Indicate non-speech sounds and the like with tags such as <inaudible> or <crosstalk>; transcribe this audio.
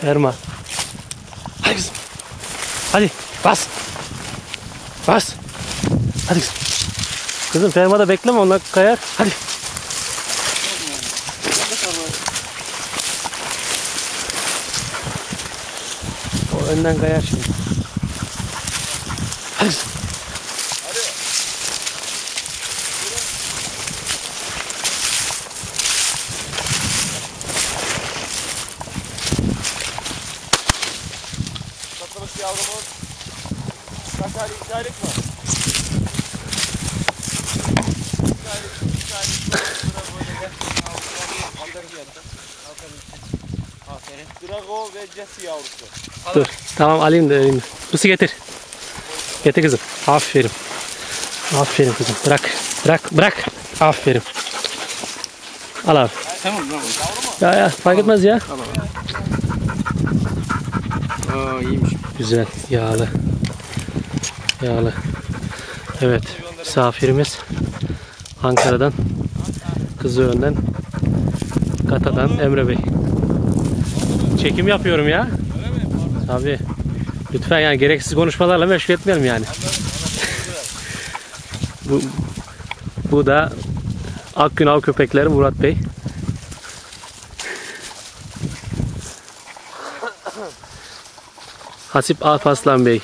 Ferma. Hadi kızım. Hadi bas. Bas. Hadi kızım. Kızım fermada bekleme onlar kayar. Hadi. O önden kayar şimdi. Hadi kızım. Satılış yavrumuz. Sakarya İtalik mi? İtalik, İtalik. Bura böyle gel. Aldır bir yandan. Aferin. Drago ve Jesse yavrusu. Dur. Tamam alayım da alayım. Pusu getir. Getir kızım. Aferin. Aferin kızım. Bırak. Bırak. Bırak. Aferin. Al abi. Tamam tamam. Ya ya fark etmez ya. Aa iyiymiş. Güzel. Yağlı. Yağlı. Evet. Misafirimiz Ankara'dan Kızılören'den Kata'dan Emre Bey. Çekim yapıyorum ya. Tabii. Lütfen yani gereksiz konuşmalarla meşgul etmeyelim yani. <laughs> bu, bu da Akgün Av Köpekleri Murat Bey. Hasip Alparslan Bey.